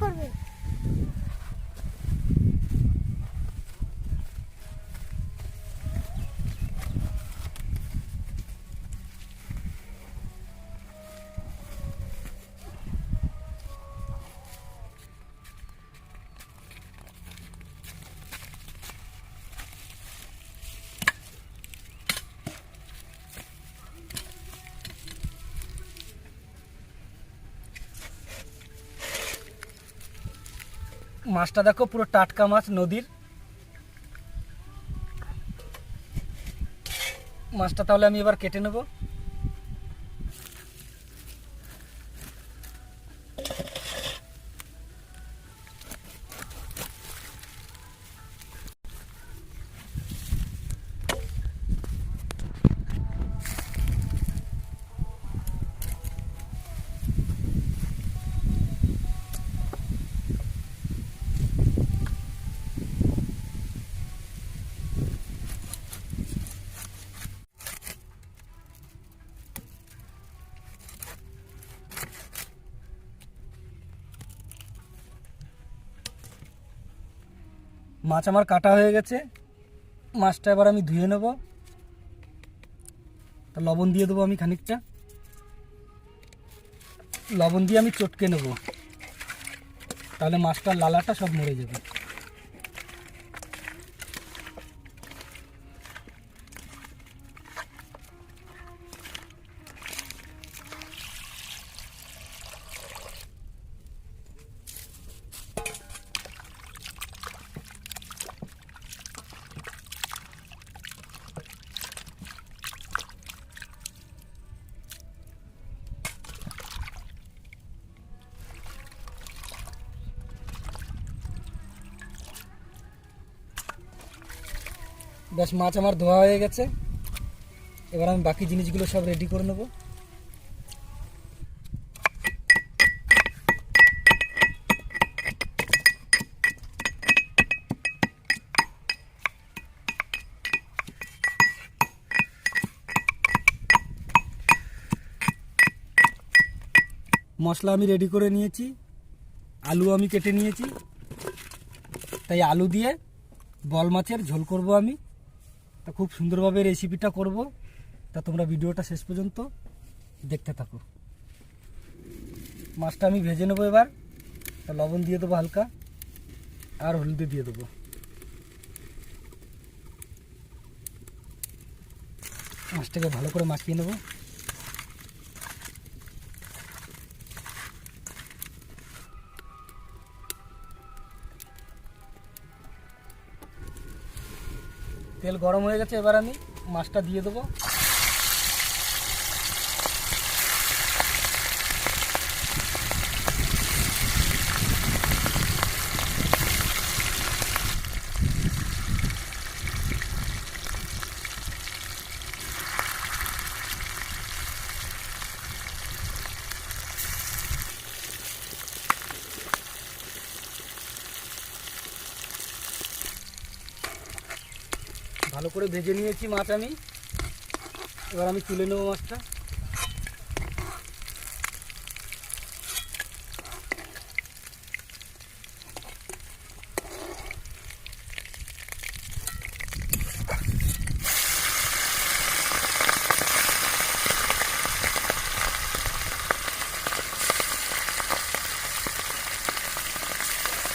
রান্না করবে মাছটা দেখো পুরো টাটকা মাছ নদীর। মাছটা তাহলে আমি এবার কেটে নেব। মাছ আমার কাটা হয়ে গেছে। মাছটা এবার আমি ধুয়ে নেব। তা লবণ দিয়ে দেবো আমি খানিকটা। লবণ দিয়ে আমি চটকে নেব। তাহলে মাছটার লালাটা সব মরে যাবে। ব্যাস, মাছ আমার ধোয়া হয়ে গেছে। এবার আমি বাকি জিনিসগুলো সব রেডি করে নেব। মশলা আমি রেডি করে নিয়েছি। আলু আমি কেটে নিয়েছি। তাই আলু দিয়ে বল মাছের ঝোল করব আমি। তা খুব সুন্দরভাবে রেসিপিটা করব। তা তোমরা ভিডিওটা শেষ পর্যন্ত দেখতে থাকো। মাছটা আমি ভেজে নেব এবার। তা লবণ দিয়ে দেবো হালকা, আর হলুদে দিয়ে দেবো। মাছটাকে ভালো করে মাখিয়ে নেব। তেল গরম হয়ে গেছে এবার আমি মাছটা দিয়ে দেবো। ভালো করে ভেজে নিয়েছি মাছ আমি। এবার আমি তুলে নেব মাছটা।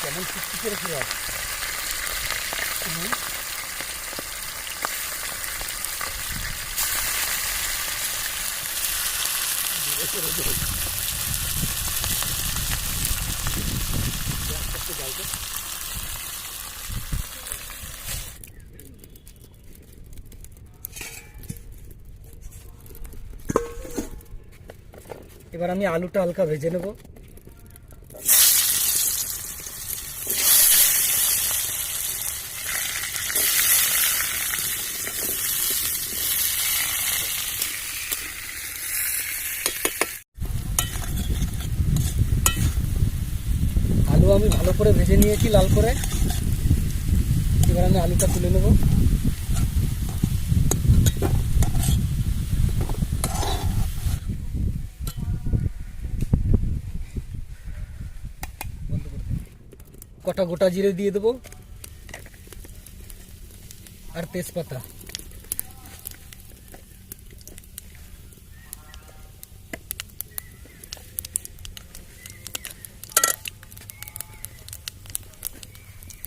কেমন চিটচিটে রেখে এবার আমি আলুটা হালকা ভেজে নেব আলু আমি ভালো করে ভেজে নিয়েছি, লাল করে। এবার আমি আলুটা তুলে নেব। কটা গোটা জিরে দিয়ে দেবো। আর তেজপাতা।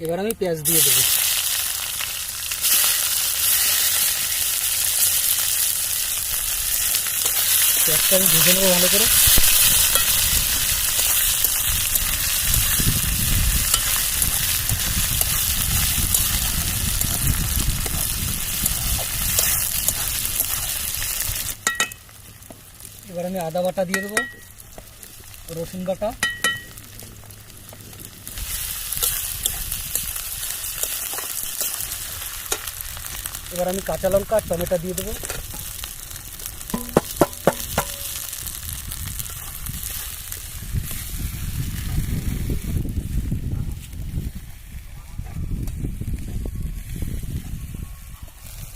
এবার আমি পেঁয়াজ দিয়ে দেবো পেঁয়াজটা আমি ভেজে নেব ভালো করে এবার আমি আদা বাটা দিয়ে দেবো রসুন বাটা এবার আমি কাঁচা লঙ্কা আর টমেটো দিয়ে দেবো।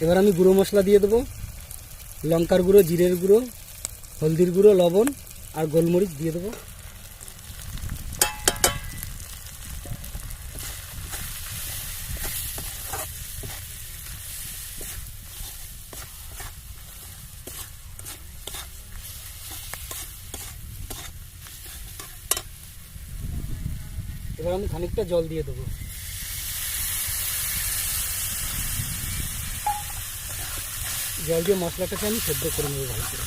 এবার আমি গুঁড়ো মশলা দিয়ে দেবো। লঙ্কার গুঁড়ো, জিরের গুঁড়ো, হলদির গুঁড়ো, লবণ আর গোলমরিচ দিয়ে দেবো। এবার আমি খানিকটা জল দিয়ে দেবো। জল দিয়ে মশলাটাকে আমি সেদ্ধ করে নেব ভালো করে।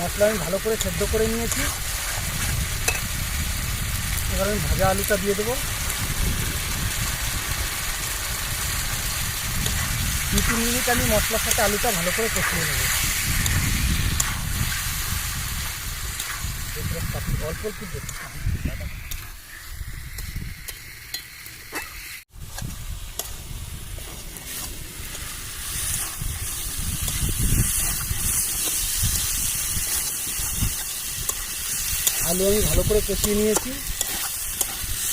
মশলা আমি ভালো করে সেদ্ধ করে নিয়েছি। এবার আমি ভাজা আলুটা দিয়ে দেবো। দু তিন মিনিট আমি মশলার সাথে আলুটা ভালো করে কষিয়ে নেব। অল্প অল্প আলু আমি ভালো করে কষিয়ে নিয়েছি।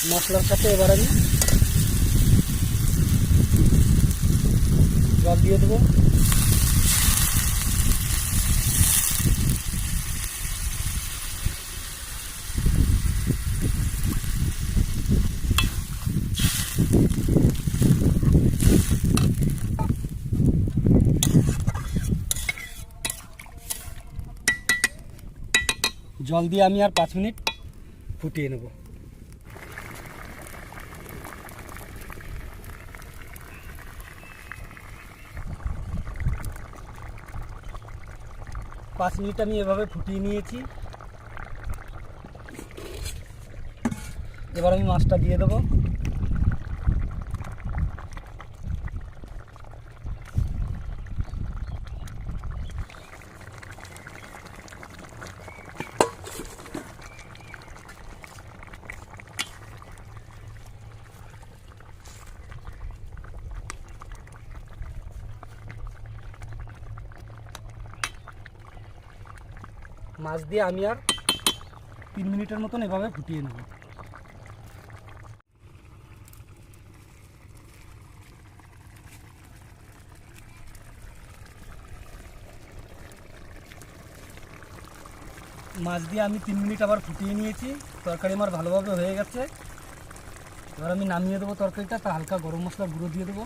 মশলার সাথে এবার আমি জল দিয়ে দেবো। জল দিয়ে আমি আর পাঁচ মিনিট ফুটিয়ে নেব। পাঁচ মিনিট আমি এভাবে ফুটিয়ে নিয়েছি। এবার আমি মাছটা দিয়ে দেবো। মাছ দিয়ে আমি আর তিন মিনিটের মতন এভাবে ফুটিয়ে নেব। মাছ দিয়ে আমি তিন মিনিট আবার ফুটিয়ে নিয়েছি। তরকারি আমার ভালোভাবে হয়ে গেছে। এবার আমি নামিয়ে দেবো তরকারিটা তা হালকা গরম মশলা গুঁড়ো দিয়ে দেবো।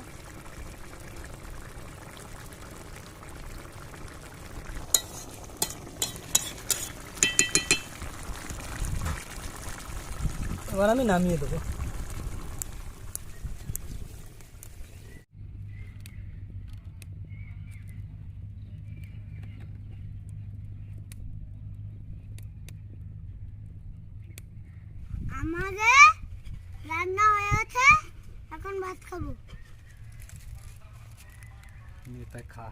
এবার আমি নামিয়ে দেবো। আমাদের রান্না হয়ে গেছে এখন ভাত খাব। তাই খা।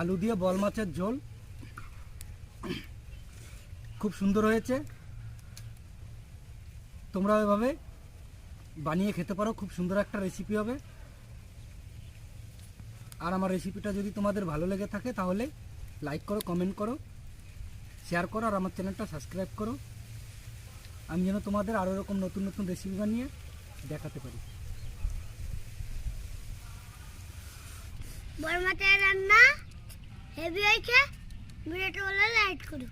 আলু দিয়ে বল মাছের ঝোল। খুব সুন্দর হয়েছে। তোমরা এভাবে বানিয়ে খেতে পারো, খুব সুন্দর একটা রেসিপি হবে। আর আমার রেসিপিটা যদি তোমাদের ভালো লেগে থাকে তাহলে লাইক করো কমেন্ট করো শেয়ার করো, আর আমার চ্যানেলটা সাবস্ক্রাইব করো। আমি যেন তোমাদের আরও এরকম নতুন নতুন রেসিপি বানিয়ে দেখাতে পারি। বড় রান্না? হেভি হয়েছে ভিডিওটা লাইক করো।